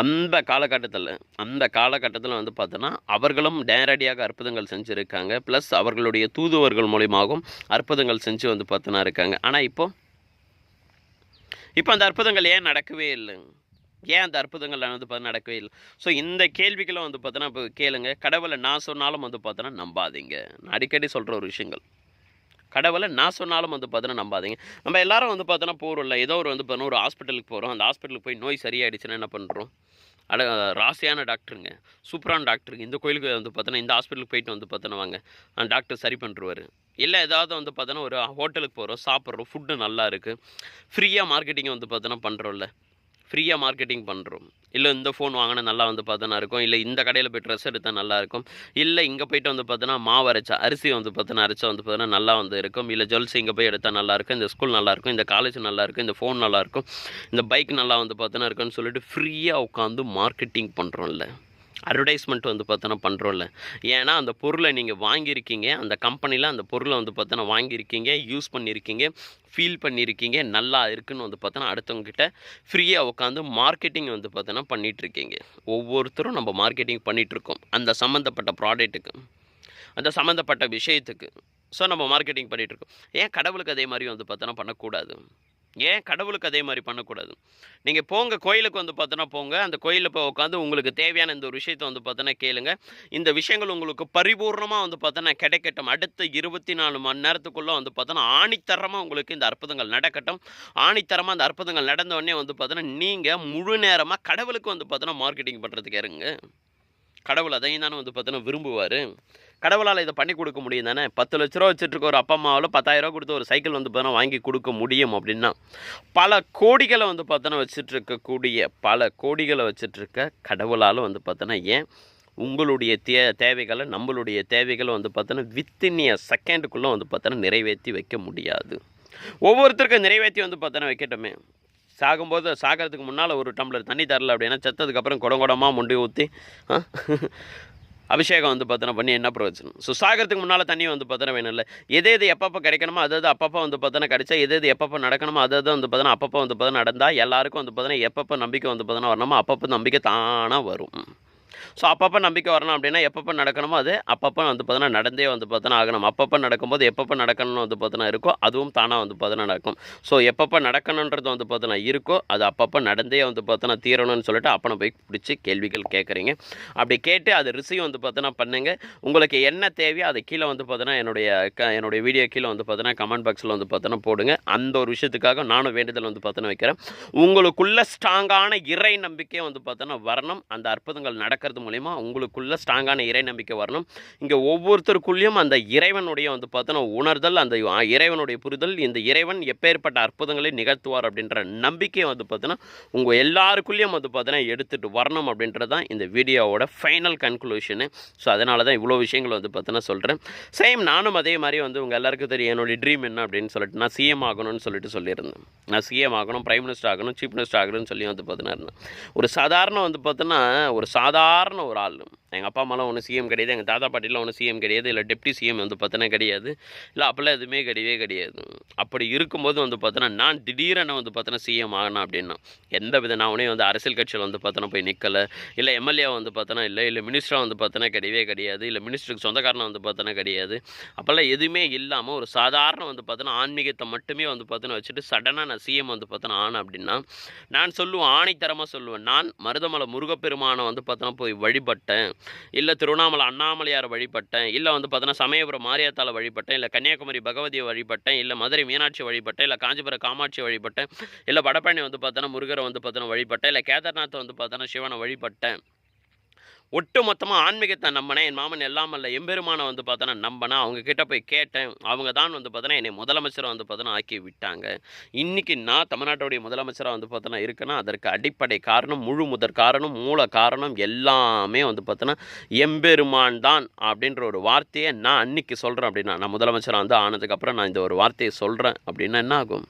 அந்த காலகட்டத்தில் அந்த காலகட்டத்தில் வந்து பார்த்தோன்னா அவர்களும் நேரடியாக அற்புதங்கள் செஞ்சுருக்காங்க. ப்ளஸ் அவர்களுடைய தூதுவர்கள் மூலியமாகவும் அற்புதங்கள் செஞ்சு வந்து பார்த்தோன்னா இருக்காங்க. ஆனால் இப்போது இப்போ அந்த அற்புதங்கள் ஏன் நடக்கவே இல்லை ஏன் அந்த அற்புதங்கள் வந்து பார்த்தா நடக்கவே இல்லை? ஸோ இந்த கேள்விக்கெல்லாம் வந்து பார்த்தோன்னா இப்போ கேளுங்க. கடவுளை நான் சொன்னாலும் வந்து பார்த்தோன்னா நம்பாதீங்க. நான் அடிக்கடி சொல்கிற ஒரு விஷயங்கள். கடவுளை நான் சொன்னாலும் வந்து பார்த்தோன்னா நம்பாதீங்க. நம்ம எல்லாரும் வந்து பார்த்தோன்னா போகிறோம்ல ஏதோ ஒரு வந்து பார்த்தோன்னா ஒரு ஹாஸ்பிட்டலுக்கு போகிறோம் அந்த ஹாஸ்பிட்டலுக்கு போய் நோய் சரியாயிடுச்சுன்னா என்ன பண்ணுறோம் அட ராசியான டாக்டருங்க. சூப்பரான டாக்டருங்க இந்த கோயிலுக்கு வந்து பார்த்தோன்னா இந்த ஹாஸ்பிட்டலுக்கு போயிட்டு வந்து பார்த்தோன்னா வாங்க. அந்த டாக்டர் சரி பண்ணுருவார். இல்லை ஏதாவது வந்து பார்த்தோன்னா ஒரு ஹோட்டலுக்கு போகிறோம் சாப்பிட்றோம். ஃபுட்டு நல்லா இருக்குது ஃப்ரீயாக மார்க்கெட்டிங் வந்து பார்த்தோன்னா பண்ணுறோம்ல ஃப்ரீயாக மார்க்கெட்டிங் பண்ணுறோம் இல்லை இந்த ஃபோன் வாங்கினா நல்லா வந்து பார்த்தோன்னா இருக்கும். இல்லை இந்த கடையில் போய் ட்ரெஸ் எடுத்தால் நல்லா இருக்கும். இல்லை இங்கே போயிட்டு வந்து பார்த்தோன்னா மாவு அரைச்சா அரிசி வந்து பார்த்தோன்னா அரைச்சா வந்து பார்த்தோன்னா நல்லா வந்து இருக்கும். இல்லை ஜுவல்ஸ் இங்கே போய் எடுத்தால் நல்லாயிருக்கும் இந்த ஸ்கூல் நல்லாயிருக்கும் இந்த காலேஜ் நல்லாயிருக்கும் இந்த ஃபோன் நல்லாயிருக்கும் இந்த பைக் நல்லா வந்து பார்த்தோன்னா இருக்குன்னு சொல்லிட்டு ஃப்ரீயாக உட்காந்து மார்க்கெட்டிங் பண்ணுறோம்ல அட்வர்டைஸ்மெண்ட் வந்து பார்த்தோன்னா பண்ணுறோம்ல ஏன்னா அந்த பொருளை நீங்கள் வாங்கியிருக்கீங்க அந்த கம்பெனியில் அந்த பொருளை வந்து பார்த்தோன்னா வாங்கியிருக்கீங்க யூஸ் பண்ணியிருக்கீங்க ஃபீல் பண்ணியிருக்கீங்க நல்லா இருக்குன்னு வந்து பார்த்தோன்னா அடுத்தவங்ககிட்ட ஃப்ரீயாக உட்காந்து மார்க்கெட்டிங் வந்து பார்த்தோன்னா பண்ணிகிட்ருக்கீங்க ஒவ்வொருத்தரும் நம்ம மார்க்கெட்டிங் பண்ணிகிட்ருக்கோம் அந்த சம்மந்தப்பட்ட ப்ராடக்ட்டுக்கு அந்த சம்மந்தப்பட்ட விஷயத்துக்கு. ஸோ நம்ம மார்க்கெட்டிங் பண்ணிகிட்ருக்கோம் ஏன் கடவுளுக்கு அதே மாதிரி வந்து பார்த்தோன்னா பண்ணக்கூடாது? ஏன் கடவுளுக்கு அதே மாதிரி பண்ணக்கூடாது? நீங்கள் போங்க கோயிலுக்கு வந்து பார்த்தோன்னா போங்க அந்த கோயிலில் போய் உட்காந்து உங்களுக்கு தேவையான இந்த ஒரு விஷயத்தை வந்து பார்த்தோன்னா கேளுங்க. இந்த விஷயங்கள் உங்களுக்கு பரிபூர்ணமாக வந்து பார்த்தோன்னா கிடைக்கட்டும். அடுத்த இருபத்தி நாலு மணி நேரத்துக்குள்ளே வந்து பார்த்தோன்னா ஆணித்தரமாக உங்களுக்கு இந்த அற்புதங்கள் நடக்கட்டும். ஆணித்தரமாக அந்த அற்புதங்கள் நடந்த உடனே வந்து பார்த்தோன்னா நீங்கள் முழு நேரமாக கடவுளுக்கு வந்து பார்த்தோன்னா மார்க்கெட்டிங் பண்ணுறதுக்கு இருங்க கடவுள் அதையும் தானே வந்து பார்த்தோன்னா விரும்புவார். கடவுளால் இதை பண்ணி கொடுக்க முடியும் தானே? பத்து லட்ச ரூபா வச்சுட்டு ஒரு அப்பா அம்மாவில் பத்தாயிரரூவா கொடுத்து ஒரு சைக்கிள் வந்து பார்த்தோன்னா வாங்கி கொடுக்க முடியும் அப்படின்னா பல கோடிகளை வந்து பார்த்தோன்னா வச்சுட்டு இருக்கக்கூடிய பல கோடிகளை வச்சுட்டு இருக்க கடவுளால் வந்து பார்த்தோன்னா ஏன் உங்களுடைய தே தேவைகளை நம்மளுடைய தேவைகளை வந்து பார்த்தோன்னா வித்தின் எ செகண்டுக்குள்ளே வந்து பார்த்தோன்னா நிறைவேற்றி வைக்க முடியாது. ஒவ்வொருத்தருக்கும் நிறைவேற்றி வந்து பார்த்தோன்னா வைக்கட்டுமே. சாகும்போது சாகிறதுக்கு முன்னால் ஒரு டம்ளர் தண்ணி தரல அப்படின்னா செத்ததுக்கப்புறம் குடம் குடமாக முண்டி ஊற்றி அபிஷேகம் வந்து பார்த்தோன்னா பண்ணி என்ன பிரயோஜனம்? ஸோ சாகிறதுக்கு முன்னால் தண்ணி வந்து பார்த்தோன்னா வேணும்ல எது எது எப்பப்போ கிடைக்கணுமோ அதாவது அது அப்பப்போ வந்து பார்த்தோன்னா கிடைச்சா எது எது எப்பப்போ நடக்கணுமோ அதாவது வந்து பார்த்தோன்னா அப்பப்போ வந்து பார்த்தோன்னா நடந்தால் எல்லாருக்கும் வந்து பார்த்தோன்னா எப்பப்போ நம்பிக்கை வந்து பார்த்தோன்னா வரணுமோ அப்பப்போ நம்பிக்கை தானாக வரும். ஸோ அப்பப்போ நம்பிக்கை வரணும் அப்படின்னா எப்பப்போ நடக்கணுமோ அது அப்பப்போ வந்து பார்த்தோன்னா நடந்தே வந்து பார்த்தோன்னா ஆகணும் அப்பப்போ நடக்கும்போது எப்பப்போ நடக்கணும்னு வந்து பார்த்தோன்னா இருக்கோ அதுவும் தானாக வந்து பார்த்தோன்னா நடக்கும் ஸோ எப்பப்போ நடக்கணுன்றது வந்து பார்த்தோன்னா இருக்கோ அது அப்பப்போ நடந்தே வந்து பார்த்தோன்னா தீரணும்னு சொல்லிட்டு அப்பனை போய் பிடிச்சி கேள்விகள் கேட்குறீங்க அப்படி கேட்டு அது ரிசீவ் வந்து பார்த்தோன்னா பண்ணுங்கள் உங்களுக்கு என்ன தேவையோ அதை கீழே வந்து பார்த்தோன்னா என்னுடைய க என்னுடைய வீடியோ கீழே வந்து பார்த்தோன்னா கமெண்ட் பாக்ஸில் வந்து பார்த்தோன்னா போடுங்க அந்த ஒரு விஷயத்துக்காக நானும் வேண்டுதல் வந்து பார்த்தோன்னா வைக்கிறேன் உங்களுக்குள்ள ஸ்ட்ராங்கான இறை நம்பிக்கை வந்து பார்த்தோன்னா வரணும் அந்த அற்புதங்கள் நடக்கிறது மூலிமா உங்களுக்குள்ள ஸ்ட்ராங்கான இறை நம்பிக்கை வரணும். இங்கே ஒவ்வொருத்தருக்குள்ளேயும் அந்த இறைவனுடைய வந்து பார்த்தோன்னா உணர்தல் அந்த இறைவனுடைய புரிதல் இந்த இறைவன் எப்பேற்பட்ட அற்புதங்களை நிகழ்த்துவார் அப்படின்ற நம்பிக்கையை வந்து பார்த்தோன்னா உங்கள் எல்லாருக்குள்ளேயும் வந்து பார்த்தோன்னா எடுத்துகிட்டு வரணும் அப்படின்றது தான் இந்த வீடியோவோட ஃபைனல் கன்க்ளூஷனு ஸோ அதனால தான் இவ்வளோ விஷயங்கள் வந்து பார்த்தோன்னா சொல்கிறேன் சேம் நானும் அதே மாதிரி வந்து உங்கள் எல்லாருக்கும் தெரியும் என்னுடைய ட்ரீம் என்ன அப்படின்னு சொல்லிட்டு நான் சிஎம் ஆகணும்னு சொல்லிட்டு சொல்லியிருந்தேன். நான் சிஎம் ஆகணும் பிரைம் மினிஸ்டர் ஆகணும் சீஃப் மினிஸ்டர் ஆகணும்னு சொல்லி வந்து பார்த்தோன்னா இருந்தேன். ஒரு சாதாரண வந்து பார்த்தோன்னா ஒரு சாதாரண ஒரு ஆள். எங்கள் அப்பா அம்மாலாம் ஒன்றும் சிஎம் கிடையாது எங்கள் தாத்தா பாட்டிலாம் ஒன்றும் சிஎம் கிடையாது இல்லை டெப்டி சிஎம் வந்து பார்த்தோன்னா கிடையாது இல்லை அப்போல்லாம் எதுவுமே கிடையவே கிடையாது. அப்படி இருக்கும்போது வந்து பார்த்தோன்னா நான் திடீரென வந்து பார்த்தோன்னா சிஎம் ஆகணும் அப்படின்னா எந்த வித நான் உடனே வந்து அரசியல் கட்சியில் வந்து பார்த்தோன்னா போய் நிற்கலை இல்லை எம்எல்ஏ வந்து பார்த்தோன்னா இல்லை இல்லை மினிஸ்டராக வந்து பார்த்தோன்னா கிடையவே கிடையாது இல்லை மினிஸ்டருக்கு சொந்தக்காரனை வந்து பார்த்தோன்னா கிடையாது. அப்போல்லாம் எதுவுமே இல்லாமல் ஒரு சாதாரண வந்து பார்த்தோன்னா ஆன்மீகத்தை மட்டுமே வந்து பார்த்தோன்னா வச்சுட்டு சடனாக நான் சிஎம் வந்து பார்த்தோன்னா ஆனேன் அப்படின்னா நான் சொல்லுவேன் ஆணைத்தரமாக சொல்லுவேன். நான் மருதமலை முருகப்பெருமானை வந்து பார்த்தோன்னா போய் வழிபட்டேன். இல்லை திருவண்ணாமலை அண்ணாமலையார் வழிபட்டேன். இல்லை வந்து பார்த்தோன்னா சமயபுரம் மாரியத்தால் வழிபட்டேன். இல்லை கன்னியாகுமரி பகவதியை வழிபட்டேன். இல்லை மதுரை மீனாட்சி வழிபட்டேன். இல்லை காஞ்சிபுரம் காமாட்சி வழிபட்டேன். இல்லை வடபழனி வந்து பார்த்தோன்னா முருகரை வந்து பார்த்தோன்னா வழிபட்டேன். இல்லை கேதார்நாத்தை வந்து பார்த்தோன்னா சிவனை வழிபட்டேன். ஒட்டு மொத்தமாக ஆன்மீகத்தை நம்பினேன். என் மாமன் எல்லாம் அல்ல எம்பெருமானை வந்து பார்த்தோன்னா நம்பினா அவங்க கிட்ட போய் கேட்டேன். அவங்க தான் வந்து பார்த்தோன்னா என்னை முதலமைச்சரை வந்து பார்த்தோன்னா ஆக்கி விட்டாங்க. இன்றைக்கி நான் தமிழ்நாட்டுடைய முதலமைச்சராக வந்து பார்த்தோன்னா இருக்குன்னா அதற்கு அடிப்படை காரணம் முழு முதற் காரணம் மூல காரணம் எல்லாமே வந்து பார்த்தோன்னா எம்பெருமான் தான் அப்படின்ற ஒரு வார்த்தையை நான் அன்னைக்கு சொல்கிறேன் அப்படின்னா நான் முதலமைச்சராக வந்து ஆனதுக்கப்புறம் நான் இந்த ஒரு வார்த்தையை சொல்கிறேன் அப்படின்னா என்ன ஆகும்?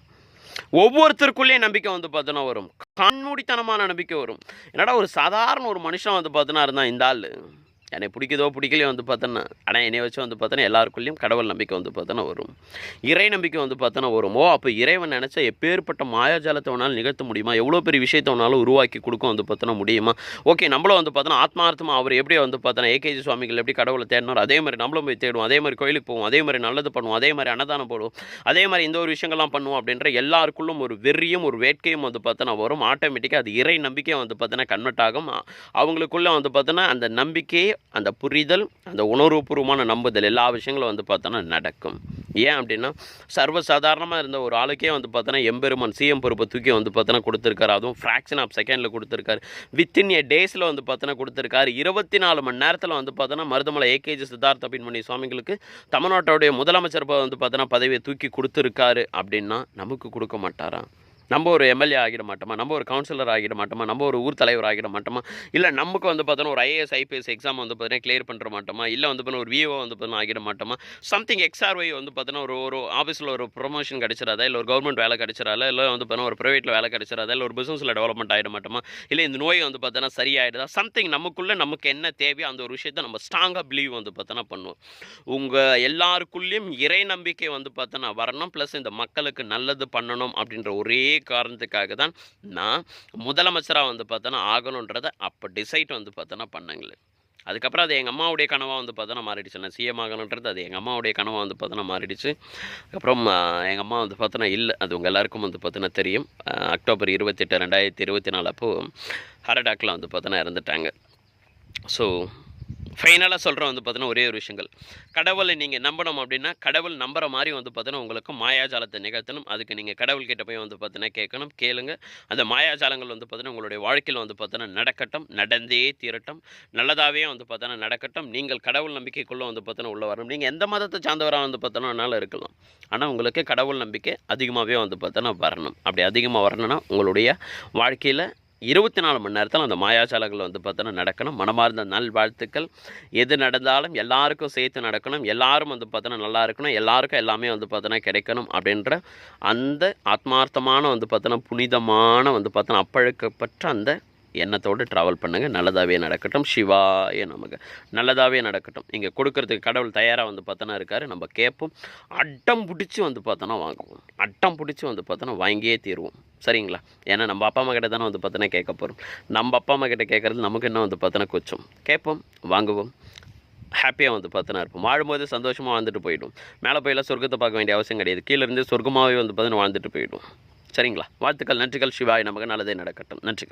ஒவ்வொருத்தருக்குள்ளேயும் நம்பிக்கை வந்து பார்த்தோன்னா வரும். கண்மூடித்தனமான நம்பிக்கை வரும். என்னடா ஒரு சாதாரண ஒரு மனுஷன் வந்து பார்த்தோன்னா இருந்தால் இந்த ஆள். என்னை பிடிக்குதோ பிடிக்கலையோ வந்து பார்த்தோன்னா ஆனால் என்னை வச்சு வந்து பார்த்தோன்னா எல்லாருக்குள்ளேயும் கடவுள் நம்பிக்கை வந்து பார்த்தோன்னா வரும். இறை நம்பிக்கை வந்து பார்த்தோன்னா வருமோ. அப்போ இறைவன் நினச்சா எப்பேற்பட்ட மாயாஜாலத்தை வேணாலும் நிகழ்த்த முடியுமா? எவ்வளோ பெரிய விஷயத்தை வேணாலும் உருவாக்கி கொடுக்க வந்து பார்த்தோன்னா முடியுமா? ஓகே நம்மளும் வந்து பார்த்தோன்னா ஆத்மார்த்தமாக அவர் எப்படி வந்து பார்த்தோன்னா ஏகேஜி சுவாமிகள் எப்படி கடவுளை தேடினார் அதே மாதிரி நம்மளும் போய் தேடுவோம். அதே மாதிரி கோயிலுக்கு போவோம். அதே மாதிரி நல்லது பண்ணுவோம். அதே மாதிரி அன்னதானம் போடுவோம். அதே மாதிரி இந்த ஒரு விஷயங்கள்லாம் பண்ணுவோம் அப்படின்ற எல்லாருக்குள்ளும் ஒரு வெறியும் ஒரு வேட்கையும் வந்து பார்த்தோன்னா வரும். ஆட்டோமேட்டிக்காக அது இறை நம்பிக்கை வந்து பார்த்தோன்னா கன்வெர்ட் ஆகும். அவங்களுக்குள்ளே வந்து பார்த்தோன்னா அந்த நம்பிக்கையை அந்த புரிதல் அந்த உணர்வுபூர்வமான நம்புதல் எல்லா விஷயங்களும் வந்து பார்த்தோன்னா நடக்கும். ஏன் அப்படின்னா சர்வசாதாரணமாக இருந்த ஒரு ஆளுக்கே வந்து பார்த்தோன்னா எம்பெருமான் சிஎம் பொறுப்பை தூக்கி வந்து பார்த்தோன்னா கொடுத்துருக்காரு. அதுவும் ஃப்ராக்ஷன் ஆஃப் செகண்டில் கொடுத்துருக்காரு. வித்தின் ஏ டேஸில் வந்து பார்த்தோன்னா கொடுத்துருக்காரு. இருபத்தி நாலு மணி நேரத்தில் வந்து பார்த்தோன்னா மருதமலை ஏகேஜி சித்தார்த்த பின்மணி சுவாமிகளுக்கு தமிழ்நாட்டோடைய முதலமைச்சர் ப- வந்து பார்த்தோன்னா பதவியை தூக்கி கொடுத்துருக்காரு அப்படின்னா நமக்கு கொடுக்க மாட்டாரா? நம்ம ஒரு எம்எல்ஏ ஆகிட மாட்டோமா? நம்ம ஒரு கவுன்சிலர் ஆகிட மாட்டோமா? நம்ம ஒரு ஊர் தலைவர் ஆகிட மாட்டோமா? இல்லை நமக்கு வந்து பார்த்தோன்னா ஒரு ஐஏஎஸ் ஐபிஎஸ் எக்ஸாம் வந்து பார்த்தீங்கன்னா கிளியர் பண்ணுற மாட்டோமா? இல்லை வந்து பார்த்தீங்கன்னா ஒரு விஓ வந்து பார்த்தீங்கன்னா ஆகிட மாட்டோமா? சம்திங் எக்ஸ்ஆர்ஒய் வந்து பார்த்தீங்கன்னா ஒரு ஒரு ஆஃபீஸில் ஒரு ப்ரொமோஷன் கிடச்சிடாதா இல்லை ஒரு கவர்மெண்ட் வேலை கிடச்சிடாதா இல்லை வந்து பார்த்தீங்கன்னா ஒரு ப்ரைவேட்டில் வேலை கிடச்சிடாதா இல்லை ஒரு பிஸ்னஸில் டெவலப்மெண்ட் ஆகிட மாட்டோமா? இல்லை இந்த நோய் வந்து பார்த்தோன்னா சரியாயிடுதா? சம்திங் நமக்குள்ளே நமக்கு என்ன தேவையோ அந்த ஒரு விஷயத்தை நம்ம ஸ்ட்ராங்காக பிலீவ் வந்து பார்த்தோன்னா பண்ணுவோம். உங்கள் எல்லாருக்குள்ளேயும் இறை நம்பிக்கை வந்து பார்த்தோன்னா வரணும். ப்ளஸ் இந்த மக்களுக்கு நல்லது பண்ணணும் அப்படின்ற ஒரே காரணத்துக்காக தான் நான் முதலமைச்சராக வந்து பார்த்தோன்னா ஆகணுன்றதை அப்போ டிசைட் வந்து பார்த்தோன்னா பண்ணுங்களேன் அதுக்கப்புறம் அது எங்கள் அம்மாவுடைய கனவாக வந்து பார்த்தோன்னா மாறிடுச்சு. நான் சிஎம் ஆகணுன்றது அது எங்கள் அம்மாவுடைய கனவாக வந்து பார்த்தோன்னா மாறிடுச்சு. அப்புறம் எங்கள் அம்மா வந்து பார்த்தோன்னா இல்லை. அது உங்கள் எல்லாருக்கும் வந்து பார்த்தோன்னா தெரியும். அக்டோபர் இருபத்தெட்டு ரெண்டாயிரத்தி இருபத்தி நாலு அப்போது ஹார்ட் அட்டாக்கில் வந்து பார்த்தோன்னா இறந்துட்டாங்க. ஸோ ஃபைனலாக சொல்கிறேன் வந்து பார்த்தீங்கன்னா ஒரே ஒரு விஷயங்கள். கடவுளை நீங்கள் நம்பணும் அப்படின்னா கடவுள் நம்புற மாதிரி வந்து பார்த்தீங்கன்னா உங்களுக்கு மாயாஜாலத்தை நிகழ்த்தணும். அதுக்கு நீங்கள் கடவுள்கிட்ட போய் வந்து பார்த்தீங்கன்னா கேட்கணும் கேளுங்க. அந்த மாயாஜாலங்கள் வந்து பார்த்தீங்கன்னா உங்களுடைய வாழ்க்கையில் வந்து பார்த்தீங்கன்னா நடக்கட்டும் நடந்தே தீரட்டும். நல்லதாகவே வந்து பார்த்தீங்கன்னா நடக்கட்டும். நீங்கள் கடவுள் நம்பிக்கைக்குள்ளே வந்து பார்த்தீங்கன்னா உள்ளே வரணும். நீங்கள் எந்த மதத்தை சார்ந்தவராக வந்து பார்த்தோன்னா இருக்கலாம். ஆனால் உங்களுக்கு கடவுள் நம்பிக்கை அதிகமாகவே வந்து பார்த்தோன்னா வரணும். அப்படி அதிகமாக வரணும்னா உங்களுடைய வாழ்க்கையில் இருபத்தி நாலு மணி நேரத்தில் அந்த மாயாஜாலங்கள் வந்து பார்த்தோன்னா நடக்கணும். மனமார்ந்த நல்வாழ்த்துக்கள். எது நடந்தாலும் எல்லாருக்கும் சேர்த்து நடக்கணும். எல்லாரும் வந்து பார்த்தோன்னா நல்லா இருக்கணும். எல்லாருக்கும் எல்லாமே வந்து பார்த்தோன்னா கிடைக்கணும் அப்படின்ற அந்த ஆத்மார்த்தமான வந்து பார்த்தோன்னா புனிதமான வந்து பார்த்தோன்னா அப்பழுக்கப்பட்ட அந்த எண்ணத்தோடு ட்ராவல் பண்ணுங்கள் நல்லதாகவே நடக்கட்டும். சிவாய நமக்கு நல்லதாகவே நடக்கட்டும். இங்கே கொடுக்கறதுக்கு கடவுள் தயாராக வந்து பார்த்தோன்னா இருக்கார். நம்ம கேட்போம். அட்டம் பிடிச்சி வந்து பார்த்தோன்னா வாங்குவோம். அட்டம் பிடிச்சி வந்து பார்த்தோன்னா வாங்கியே தீருவோம். சரிங்களா? ஏன்னா நம்ம அப்பா அம்மா கிட்ட தானே வந்து பார்த்தோன்னா கேட்க போகிறோம் நம்ம அப்பா அம்மா கிட்ட கேட்குறது நமக்கு என்ன வந்து பார்த்தோன்னா கொச்சம்? கேட்போம் வாங்குவோம். ஹாப்பியாக வந்து பார்த்தோன்னா இருப்போம். வாழும்போது சந்தோஷமாக வாழ்ந்துட்டு போயிடும் மேலே போயெல்லாம் சொர்க்கத்தை பார்க்க வேண்டிய அவசியம் கிடையாது. கீழே இருந்து சொர்க்கமாகவே வந்து பார்த்தோன்னா வாழ்ந்துட்டு போயிடும் சரிங்களா? வாழ்த்துக்கள் நன்றிகள் சிவாய். நமக்கு நல்லதே நடக்கட்டும். நன்றிகள்.